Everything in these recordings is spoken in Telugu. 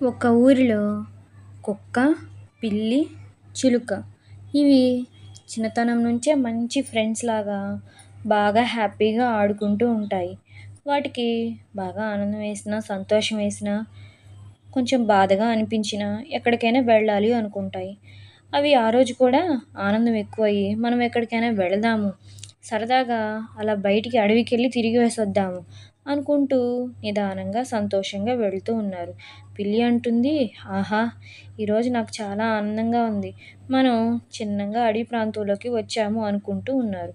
ఒక ఊరిలో కుక్క పిల్లి చిలుక. ఇవి చిన్నతనం నుంచే మంచి ఫ్రెండ్స్ లాగా బాగా హ్యాపీగా ఆడుకుంటూ ఉంటాయి. వాటికి బాగా ఆనందం వేసినా సంతోషం వేసినా కొంచెం బాధగా అనిపించినా ఎక్కడికైనా వెళ్ళాలి అనుకుంటాయి. అవి ఆ రోజు కూడా ఆనందం ఎక్కువయ్యి మనం ఎక్కడికైనా వెళదాము సరదాగా అలా బయటికి అడవికి వెళ్ళి తిరిగి వేసొద్దాము అనుకుంటూ నిదానంగా సంతోషంగా వెళుతూ ఉన్నారు. పిల్లి అంటుంది ఆహా ఈరోజు నాకు చాలా ఆనందంగా ఉంది. మనం చిన్నగా అడవి ప్రాంతంలోకి వచ్చాము అనుకుంటూ ఉన్నారు.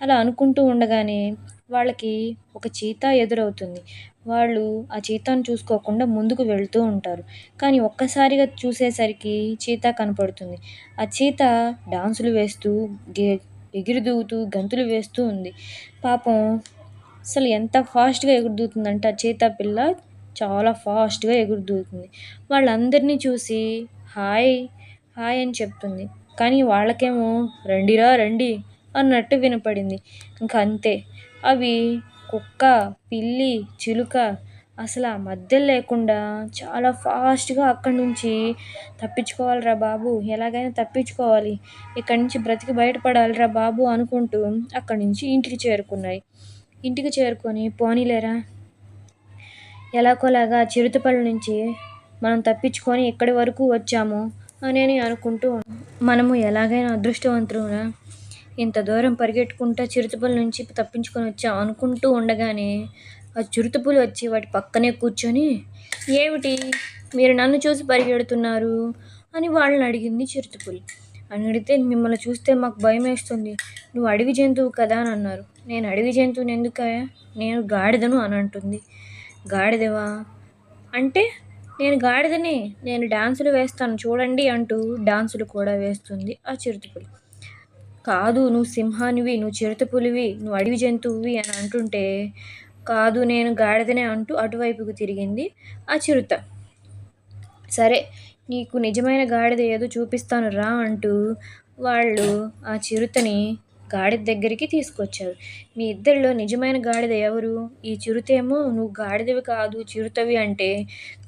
అలా అనుకుంటూ ఉండగానే వాళ్ళకి ఒక చీత ఎదురవుతుంది. వాళ్ళు ఆ చీతాను చూసుకోకుండా ముందుకు వెళ్తూ ఉంటారు. కానీ ఒక్కసారిగా చూసేసరికి చీత కనపడుతుంది. ఆ చీత డాన్సులు వేస్తూ గే ఎగిరి గంతులు వేస్తూ ఉంది. పాపం అసలు ఎంత ఫాస్ట్గా ఎగురుదూగుతుందంటే ఆ చీతా పిల్ల చాలా ఫాస్ట్గా ఎగురుదూతుంది వాళ్ళందరినీ చూసి హాయ్ హాయ్ అని చెప్తుంది. కానీ వాళ్ళకేమో రండిరా రండి అన్నట్టు వినపడింది. ఇంకా అంతే. అవి కుక్క పిల్లి చిలుక అసలు ఆ మధ్యలో లేకుండా చాలా ఫాస్ట్గా అక్కడి నుంచి తప్పించుకోవాలిరా బాబు. ఎలాగైనా తప్పించుకోవాలి. ఇక్కడి నుంచి బ్రతికి బయటపడాలిరా బాబు అనుకుంటూ అక్కడి నుంచి ఇంటికి చేరుకున్నాయి. ఇంటికి చేరుకొని పోనీలేరా? ఎలాగోలాగా చిరుతపల్లి నుంచి మనం తప్పించుకొని ఇక్కడి వరకు వచ్చాము అని అనుకుంటూ మనము ఎలాగైనా అదృష్టవంతులురా. ఇంత దూరం పరిగెట్టుకుంటా చిరుతపల్లి నుంచి తప్పించుకొని వచ్చాం అనుకుంటూ ఉండగానే ఆ చిరుతపులు వచ్చి వాటి పక్కనే కూర్చొని ఏమిటి? మీరు నన్ను చూసి పరిగెడుతున్నారు? అని వాళ్ళని అడిగింది చిరుతపులి అని అడిగితే మిమ్మల్ని చూస్తే మాకు భయం వేస్తుంది నువ్వు అడవి జంతువు కదా అని అన్నారు. నేను అడవి జంతువుని ఎందుకయ్యా నేను గాడిదను అని అంటుంది. గాడిదవా? అంటే నేను గాడిదని నేను డాన్సులు వేస్తాను చూడండి అంటూ డాన్సులు కూడా వేస్తుంది ఆ చిరుతపులి కాదు నువ్వు సింహానివి నువ్వు చిరుతపులివి నువ్వు అడవి జంతువువి అని అంటుంటే కాదు నేను గాడిదనే అంటూ అటువైపుకు తిరిగింది ఆ చిరుత. సరే నీకు నిజమైన గాడిద ఏదో చూపిస్తాను రా అంటూ వాళ్ళు ఆ చిరుతని గాడిద దగ్గరికి తీసుకొచ్చారు. మీ ఇద్దరిలో నిజమైన గాడిద ఎవరు? ఈ చిరుతేమో నువ్వు గాడిదవి కాదు చిరుతవి అంటే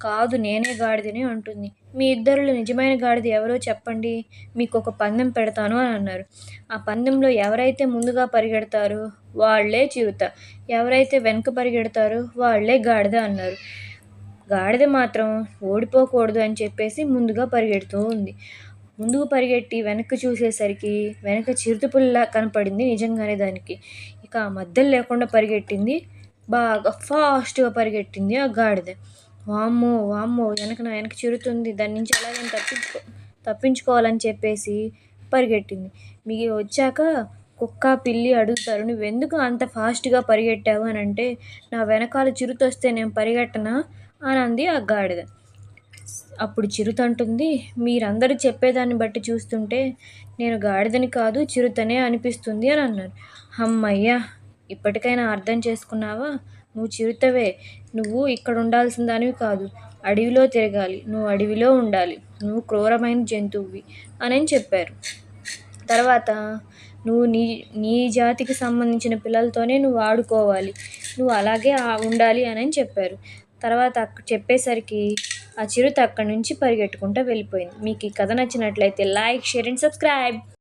కాదు నేనే గాడిదని అంటుంది. మీ ఇద్దరిలో నిజమైన గాడిద ఎవరో చెప్పండి మీకు ఒక పందెం పెడతాను అని అన్నారు. ఆ పందెంలో ఎవరైతే ముందుగా పరిగెడతారో వాళ్ళే చిరుత. ఎవరైతే వెనుక పరిగెడతారో వాళ్ళే గాడిద అన్నారు. గాడిద మాత్రం ఓడిపోకూడదు అని చెప్పేసి ముందుగా పరిగెడుతూ ఉంది. ముందుకు పరిగెట్టి వెనక్కి చూసేసరికి వెనక చిరుతపుల్లా కనపడింది నిజంగానే దానికి. ఇక ఆ మధ్యలో లేకుండా పరిగెట్టింది. బాగా ఫాస్ట్గా పరిగెట్టింది ఆ గాడిద. వామ్మో వామ్మో వెనక నా వెనక చిరుతుంది. దాని నుంచి ఎలాగైనా తప్పించుకో తప్పించుకోవాలని చెప్పేసి పరిగెట్టింది. మీకు వచ్చాక కుక్క పిల్లి అడుగుతారు నువ్వు ఎందుకు అంత ఫాస్ట్గా పరిగెట్టావు? అని అంటే నా వెనకాల చిరుతొస్తే నేను పరిగెట్టనా? అని అంది ఆ గాడిద. అప్పుడు చిరుత అంటుంది మీరందరూ చెప్పేదాన్ని బట్టి చూస్తుంటే నేను గాడిదని కాదు చిరుతనే అనిపిస్తుంది అని అన్నారు. అమ్మయ్యా ఇప్పటికైనా అర్థం చేసుకున్నావా? నువ్వు చిరుతవే. నువ్వు ఇక్కడ ఉండాల్సిన దానివి కాదు. అడవిలో తిరగాలి. నువ్వు అడవిలో ఉండాలి. నువ్వు క్రూరమైన జంతువువి అని చెప్పారు. తర్వాత నువ్వు నీ నీ జాతికి సంబంధించిన పిల్లలతోనే నువ్వు ఆడుకోవాలి. నువ్వు అలాగే ఉండాలి అని చెప్పారు. తర్వాత చెప్పేసరికి ఆ చిరుత అక్కడి నుంచి పరిగెట్టుకుంటూ వెళ్ళిపోయింది. మీకు ఈ కథ నచ్చినట్లయితే లైక్ షేర్ అండ్ సబ్స్క్రైబ్.